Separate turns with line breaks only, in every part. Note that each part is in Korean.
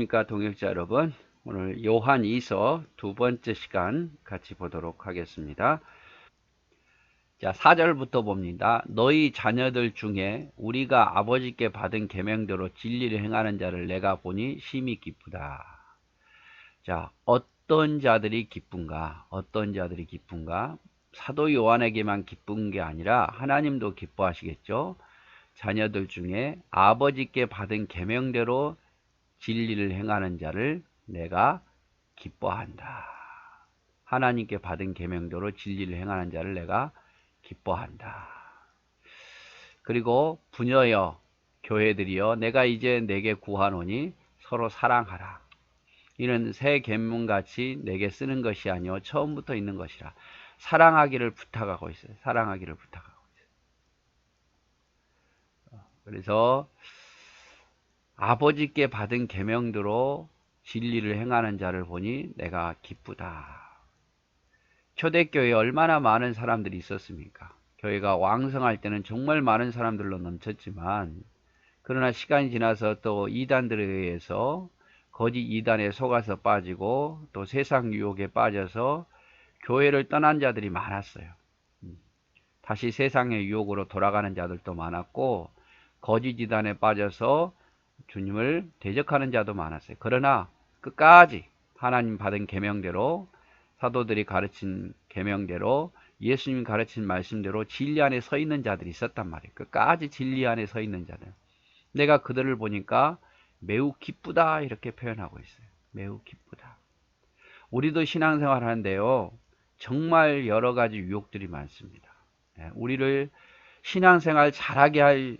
안녕하십니까 동역자 여러분. 오늘 요한 2서 두 번째 시간 같이 보도록 하겠습니다. 자 4절부터 봅니다. 너희 자녀들 중에 우리가 아버지께 받은 계명대로 진리를 행하는 자를 내가 보니 심히 기쁘다. 자 어떤 자들이 기쁜가? 어떤 자들이 기쁜가? 사도 요한에게만 기쁜 게 아니라 하나님도 기뻐하시겠죠? 자녀들 중에 아버지께 받은 계명대로 진리를 행하는 자를 내가 기뻐한다. 하나님께 받은 계명대로 진리를 행하는 자를 내가 기뻐한다. 그리고 부녀여 교회들이여 내가 이제 내게 구하노니 서로 사랑하라. 이는 새 계명같이 내게 쓰는 것이 아니요 처음부터 있는 것이라. 사랑하기를 부탁하고 있어요. 사랑하기를 부탁하고 있어요. 그래서 아버지께 받은 계명대로 진리를 행하는 자를 보니 내가 기쁘다. 초대교회에 얼마나 많은 사람들이 있었습니까? 교회가 왕성할 때는 정말 많은 사람들로 넘쳤지만 그러나 시간이 지나서 또 이단들에 의해서 거짓 이단에 속아서 빠지고 또 세상 유혹에 빠져서 교회를 떠난 자들이 많았어요. 음. 다시 세상의 유혹으로 돌아가는 자들도 많았고 거짓 이단에 빠져서 주님을 대적하는 자도 많았어요. 그러나 끝까지 하나님 받은 계명대로 사도들이 가르친 계명대로 예수님이 가르친 말씀대로 진리 안에 서 있는 자들이 있었단 말이에요. 끝까지 진리 안에 서 있는 자들. 내가 그들을 보니까 매우 기쁘다 이렇게 표현하고 있어요. 매우 기쁘다. 우리도 신앙생활 하는데요. 정말 여러 가지 유혹들이 많습니다. 예, 우리를 신앙생활 잘하게 할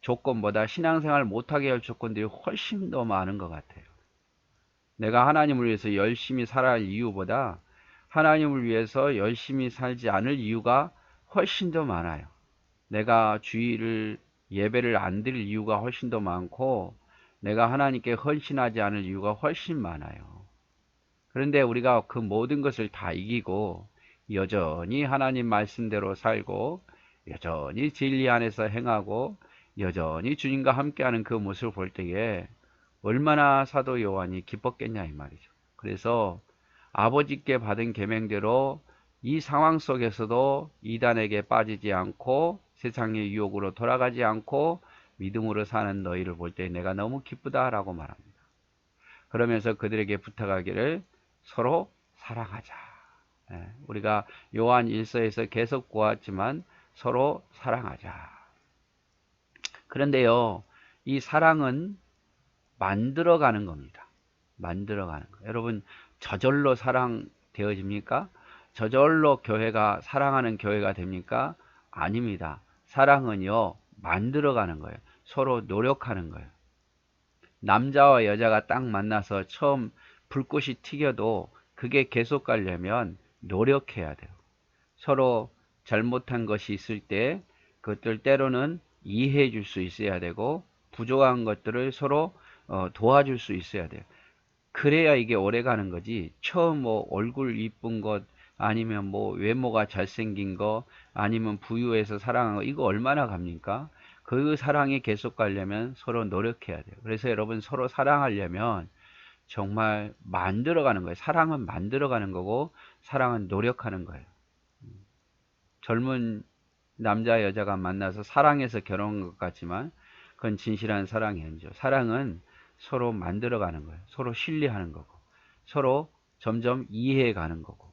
조건보다 신앙생활 못하게 할 조건들이 훨씬 더 많은 것 같아요. 내가 하나님을 위해서 열심히 살아야 할 이유보다 하나님을 위해서 열심히 살지 않을 이유가 훨씬 더 많아요. 내가 주의를 예배를 안 드릴 이유가 훨씬 더 많고 내가 하나님께 헌신하지 않을 이유가 훨씬 많아요. 그런데 우리가 그 모든 것을 다 이기고 여전히 하나님 말씀대로 살고 여전히 진리 안에서 행하고 여전히 주님과 함께하는 그 모습을 볼 때에 얼마나 사도 요한이 기뻤겠냐 이 말이죠. 그래서 아버지께 받은 계명대로 이 상황 속에서도 이단에게 빠지지 않고 세상의 유혹으로 돌아가지 않고 믿음으로 사는 너희를 볼 때 내가 너무 기쁘다라고 말합니다. 그러면서 그들에게 부탁하기를 서로 사랑하자. 예, 우리가 요한 1서에서 계속 보았지만 서로 사랑하자. 그런데요, 이 사랑은 만들어가는 겁니다. 만들어가는 거. 여러분, 저절로 사랑 되어집니까? 저절로 교회가 사랑하는 교회가 됩니까? 아닙니다. 사랑은요, 만들어가는 거예요. 서로 노력하는 거예요. 남자와 여자가 딱 만나서 처음 불꽃이 튀겨도 그게 계속 가려면 노력해야 돼요. 서로 잘못한 것이 있을 때 그것들 때로는 이해해 줄 수 있어야 되고 부족한 것들을 서로 어, 도와줄 수 있어야 돼요. 그래야 이게 오래 가는 거지. 처음 뭐 얼굴 이쁜 것 아니면 뭐 외모가 잘생긴 거 아니면 부유해서 사랑한 거 이거 얼마나 갑니까? 그 사랑이 계속 가려면 서로 노력해야 돼요. 그래서 여러분 서로 사랑하려면 정말 만들어가는 거예요. 사랑은 만들어가는 거고 사랑은 노력하는 거예요. 젊은 남자 여자가 만나서 사랑해서 결혼한 것 같지만 그건 진실한 사랑이 아니죠. 사랑은 서로 만들어가는 거예요. 서로 신뢰하는 거고 서로 점점 이해해 가는 거고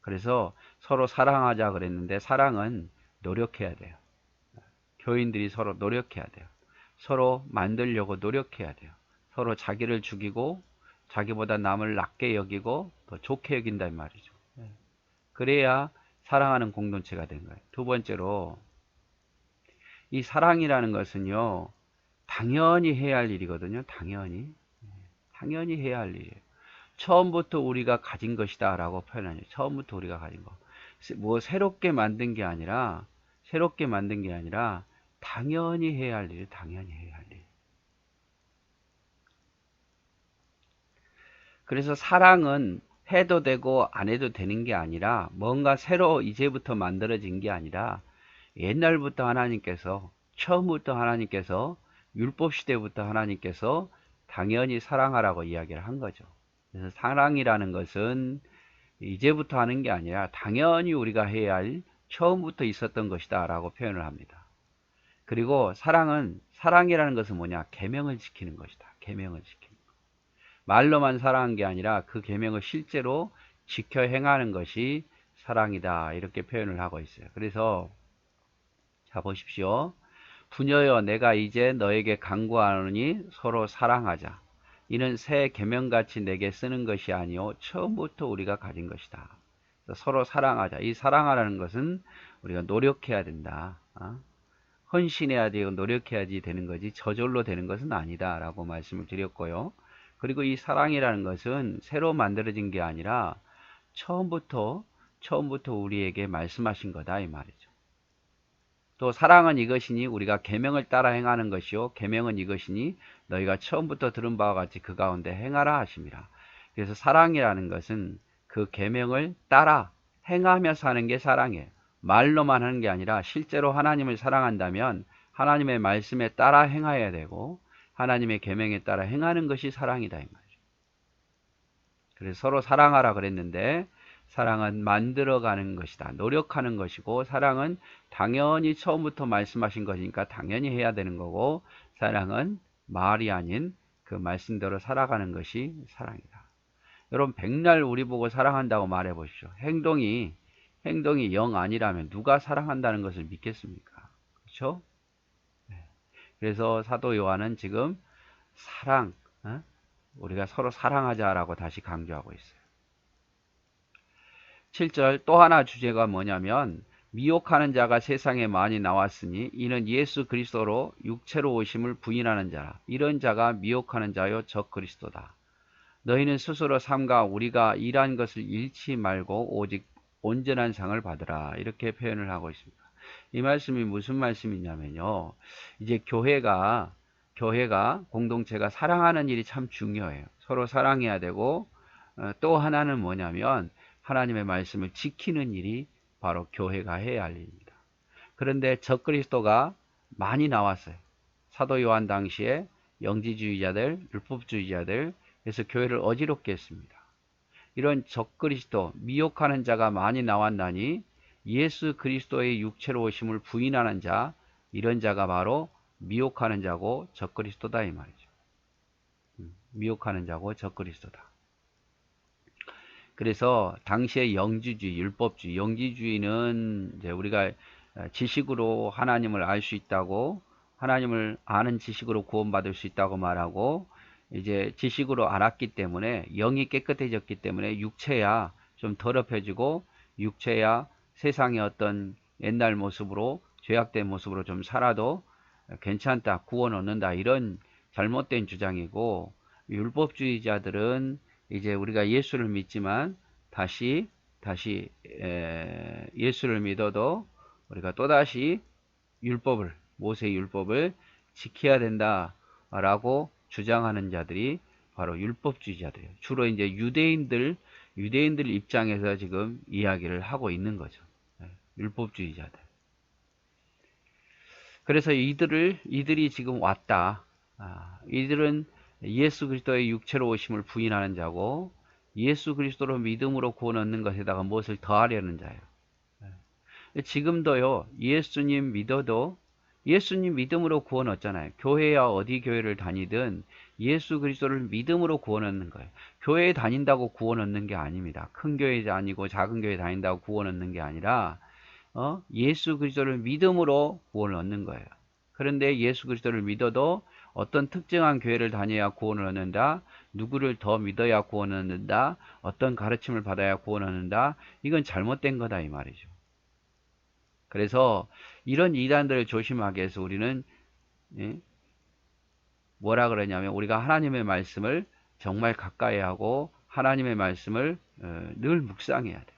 그래서 서로 사랑하자 그랬는데 사랑은 노력해야 돼요. 교인들이 서로 노력해야 돼요. 서로 만들려고 노력해야 돼요. 서로 자기를 죽이고 자기보다 남을 낮게 여기고 더 좋게 여긴단 말이죠. 그래야 사랑하는 공동체가 된 거예요. 두 번째로 이 사랑이라는 것은요. 당연히 해야 할 일이거든요. 당연히. 당연히 해야 할 일이에요. 처음부터 우리가 가진 것이다 라고 표현하죠. 처음부터 우리가 가진 거. 뭐 새롭게 만든 게 아니라 새롭게 만든 게 아니라 당연히 해야 할 일, 당연히 해야 할 일. 그래서 사랑은 해도 되고 안 해도 되는 게 아니라 뭔가 새로 이제부터 만들어진 게 아니라 옛날부터 하나님께서 처음부터 하나님께서 율법 시대부터 하나님께서 당연히 사랑하라고 이야기를 한 거죠. 그래서 사랑이라는 것은 이제부터 하는 게 아니라 당연히 우리가 해야 할 처음부터 있었던 것이다 라고 표현을 합니다. 그리고 사랑은 사랑이라는 것은 뭐냐? 계명을 지키는 것이다. 계명을 지키는 것. 말로만 사랑한 게 아니라 그 계명을 실제로 지켜 행하는 것이 사랑이다. 이렇게 표현을 하고 있어요. 그래서 자 보십시오. 부녀여 내가 이제 너에게 강구하노니 서로 사랑하자. 이는 새 계명같이 내게 쓰는 것이 아니요 처음부터 우리가 가진 것이다. 서로 사랑하자. 이 사랑하라는 것은 우리가 노력해야 된다. 어? 헌신해야 되고 노력해야지 되는 거지 저절로 되는 것은 아니다 라고 말씀을 드렸고요. 그리고 이 사랑이라는 것은 새로 만들어진 게 아니라 처음부터 처음부터 우리에게 말씀하신 거다 이 말이죠. 또 사랑은 이것이니 우리가 계명을 따라 행하는 것이요 계명은 이것이니 너희가 처음부터 들은 바와 같이 그 가운데 행하라 하심이라. 그래서 사랑이라는 것은 그 계명을 따라 행하며 사는 게 사랑이에요. 말로만 하는 게 아니라 실제로 하나님을 사랑한다면 하나님의 말씀에 따라 행해야 되고 하나님의 계명에 따라 행하는 것이 사랑이다 이 말이죠. 그래서 서로 사랑하라 그랬는데 사랑은 만들어가는 것이다. 노력하는 것이고 사랑은 당연히 처음부터 말씀하신 것이니까 당연히 해야 되는 거고 사랑은 말이 아닌 그 말씀대로 살아가는 것이 사랑이다. 여러분 백날 우리 보고 사랑한다고 말해 보십시오. 행동이 행동이 영 아니라면 누가 사랑한다는 것을 믿겠습니까? 그렇죠? 네. 그래서 사도 요한은 지금 사랑, 어? 우리가 서로 사랑하자라고 다시 강조하고 있어요. 7절 또 하나 주제가 뭐냐면 미혹하는 자가 세상에 많이 나왔으니 이는 예수 그리스도로 육체로 오심을 부인하는 자라 이런 자가 미혹하는 자요 적 그리스도다. 너희는 스스로 삼가 우리가 일한 것을 잃지 말고 오직 온전한 상을 받으라 이렇게 표현을 하고 있습니다. 이 말씀이 무슨 말씀이냐면요. 이제 교회가 교회가 공동체가 사랑하는 일이 참 중요해요. 서로 사랑해야 되고 어, 또 하나는 뭐냐면 하나님의 말씀을 지키는 일이 바로 교회가 해야 할 일입니다. 그런데 적그리스도가 많이 나왔어요. 사도 요한 당시에 영지주의자들, 율법주의자들, 그래서 교회를 어지럽게 했습니다. 이런 적그리스도, 미혹하는 자가 많이 나왔나니 예수 그리스도의 육체로 오심을 부인하는 자, 이런 자가 바로 미혹하는 자고 적그리스도다 이 말이죠. 음, 미혹하는 자고 적그리스도다. 그래서 당시의 영지주의, 율법주의, 영지주의는 이제 우리가 지식으로 하나님을 알 수 있다고 하나님을 아는 지식으로 구원받을 수 있다고 말하고 이제 지식으로 알았기 때문에 영이 깨끗해졌기 때문에 육체야 좀 더럽혀지고 육체야 세상의 어떤 옛날 모습으로 죄악된 모습으로 좀 살아도 괜찮다 구원 얻는다 이런 잘못된 주장이고 율법주의자들은 이제 우리가 예수를 믿지만 다시 다시 예수를 믿어도 우리가 또다시 율법을 모세의 율법을 지켜야 된다라고 주장하는 자들이 바로 율법주의자들이에요. 주로 이제 유대인들 유대인들 입장에서 지금 이야기를 하고 있는 거죠. 네, 율법주의자들. 그래서 이들을 이들이 지금 왔다. 아, 이들은 예수 그리스도의 육체로 오심을 부인하는 자고 예수 그리스도로 믿음으로 구원 얻는 것에다가 무엇을 더하려는 자예요. 네. 지금도요. 예수님 믿어도 예수님 믿음으로 구원 얻잖아요. 교회야 어디 교회를 다니든 예수 그리스도를 믿음으로 구원 얻는 거예요. 교회에 다닌다고 구원 얻는 게 아닙니다. 큰 교회 아니고 작은 교회 다닌다고 구원 얻는 게 아니라 어? 예수 그리스도를 믿음으로 구원을 얻는 거예요. 그런데 예수 그리스도를 믿어도 어떤 특정한 교회를 다녀야 구원을 얻는다. 누구를 더 믿어야 구원을 얻는다. 어떤 가르침을 받아야 구원을 얻는다. 이건 잘못된 거다 이 말이죠. 그래서 이런 이단들을 조심하기 위해서 우리는 예? 뭐라 그러냐면 우리가 하나님의 말씀을 정말 가까이 하고 하나님의 말씀을 어, 늘 묵상해야 돼요.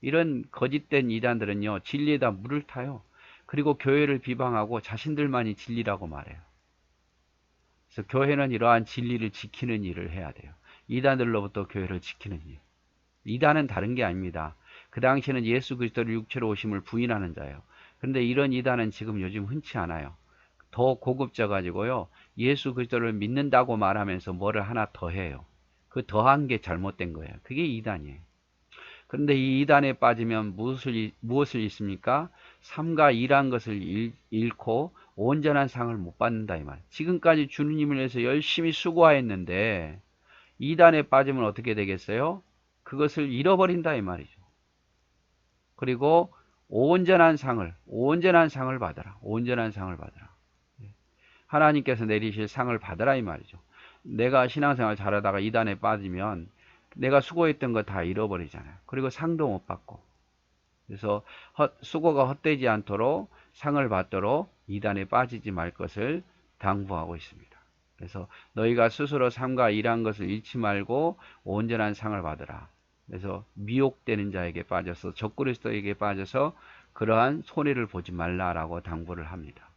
이런 거짓된 이단들은요 진리에다 물을 타요. 그리고 교회를 비방하고 자신들만이 진리라고 말해요. 그래서 교회는 이러한 진리를 지키는 일을 해야 돼요. 이단들로부터 교회를 지키는 일. 이단은 다른 게 아닙니다. 그 당시에는 예수 그리스도를 육체로 오심을 부인하는 자예요. 그런데 이런 이단은 지금 요즘 흔치 않아요. 더 고급져 가지고요. 예수 그리스도를 믿는다고 말하면서 뭐를 하나 더 해요. 그 더한 게 잘못된 거예요. 그게 이단이에요. 그런데 이 이단에 빠지면 무엇을, 무엇을 잃습니까? 삼가 일한 것을 잃고 온전한 상을 못 받는다 이 말. 지금까지 주님을 위해서 열심히 수고하였는데 이단에 빠지면 어떻게 되겠어요? 그것을 잃어버린다 이 말이죠. 그리고 온전한 상을 온전한 상을 받아라. 온전한 상을 받아라. 하나님께서 내리실 상을 받아라 이 말이죠. 내가 신앙생활 잘하다가 이단에 빠지면 내가 수고했던 거 다 잃어버리잖아요. 그리고 상도 못 받고. 그래서 헛, 수고가 헛되지 않도록 상을 받도록 이단에 빠지지 말 것을 당부하고 있습니다. 그래서 너희가 스스로 삼가 일한 것을 잃지 말고 온전한 상을 받으라. 그래서 미혹되는 자에게 빠져서 적그리스도에게 빠져서 그러한 손해를 보지 말라라고 당부를 합니다.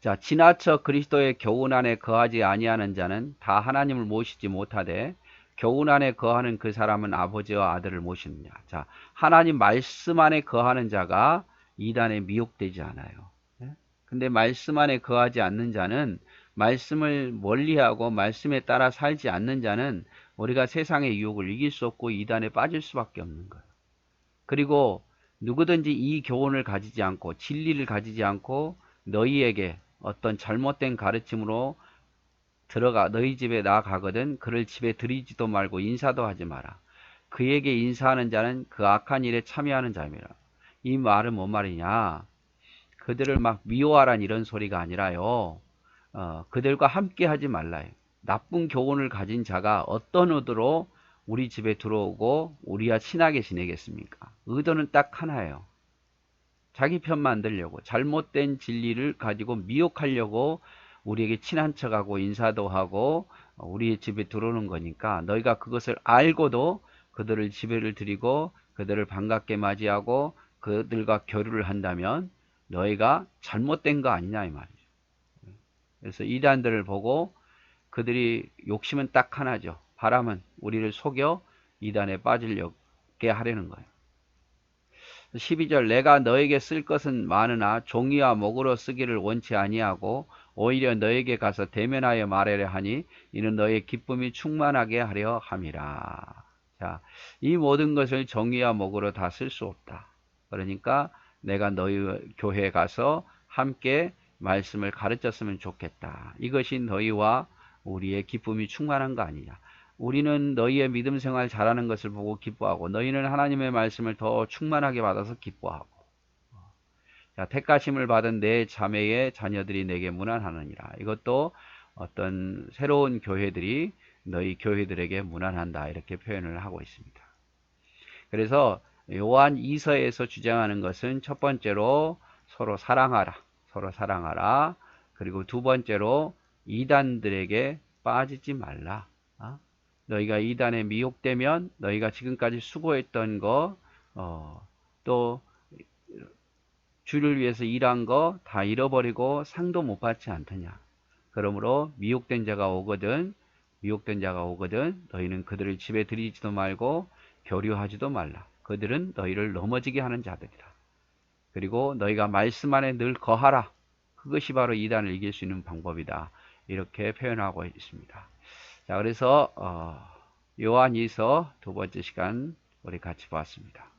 자, 지나쳐 그리스도의 교훈 안에 거하지 아니하는 자는 다 하나님을 모시지 못하되 교훈 안에 거하는 그 사람은 아버지와 아들을 모십니다. 자, 하나님 말씀 안에 거하는 자가 이단에 미혹되지 않아요. 예? 근데 말씀 안에 거하지 않는 자는 말씀을 멀리하고 말씀에 따라 살지 않는 자는 우리가 세상의 유혹을 이길 수 없고 이단에 빠질 수밖에 없는 거예요. 그리고 누구든지 이 교훈을 가지지 않고 진리를 가지지 않고 너희에게 어떤 잘못된 가르침으로 들어가 너희 집에 나가거든 그를 집에 들이지도 말고 인사도 하지 마라. 그에게 인사하는 자는 그 악한 일에 참여하는 자입니다. 이 말은 뭔 말이냐? 그들을 막 미워하란 이런 소리가 아니라요. 어, 그들과 함께 하지 말라요. 나쁜 교훈을 가진 자가 어떤 의도로 우리 집에 들어오고 우리와 친하게 지내겠습니까? 의도는 딱 하나예요. 자기 편 만들려고 잘못된 진리를 가지고 미혹하려고 우리에게 친한 척하고 인사도 하고 우리의 집에 들어오는 거니까 너희가 그것을 알고도 그들을 집에를 드리고 그들을 반갑게 맞이하고 그들과 교류를 한다면 너희가 잘못된 거 아니냐 이 말이죠. 그래서 이단들을 보고 그들이 욕심은 딱 하나죠. 바람은 우리를 속여 이단에 빠지려게 하려는 거예요. 12절 내가 너에게 쓸 것은 많으나 종이와 목으로 쓰기를 원치 아니하고 오히려 너에게 가서 대면하여 말하려 하니 이는 너의 기쁨이 충만하게 하려 함이라. 자, 이 모든 것을 종이와 목으로 다 쓸 수 없다. 그러니까 내가 너희 교회에 가서 함께 말씀을 가르쳤으면 좋겠다. 이것이 너희와 우리의 기쁨이 충만한 거 아니냐. 우리는 너희의 믿음 생활 잘하는 것을 보고 기뻐하고 너희는 하나님의 말씀을 더 충만하게 받아서 기뻐하고 자, 택가심을 받은 내 자매의 자녀들이 내게 무난하느니라. 이것도 어떤 새로운 교회들이 너희 교회들에게 무난한다 이렇게 표현을 하고 있습니다. 그래서 요한 2서에서 주장하는 것은 첫 번째로 서로 사랑하라. 서로 사랑하라. 그리고 두 번째로 이단들에게 빠지지 말라. 어? 너희가 이단에 미혹되면 너희가 지금까지 수고했던 거, 어, 또 주를 위해서 일한 거 다 잃어버리고 상도 못 받지 않더냐. 그러므로 미혹된 자가 오거든, 미혹된 자가 오거든 너희는 그들을 집에 들이지도 말고 교류하지도 말라. 그들은 너희를 넘어지게 하는 자들이다. 그리고 너희가 말씀 안에 늘 거하라. 그것이 바로 이단을 이길 수 있는 방법이다. 이렇게 표현하고 있습니다. 자, 그래서 어, 요한이서 두 번째 시간 우리 같이 보았습니다.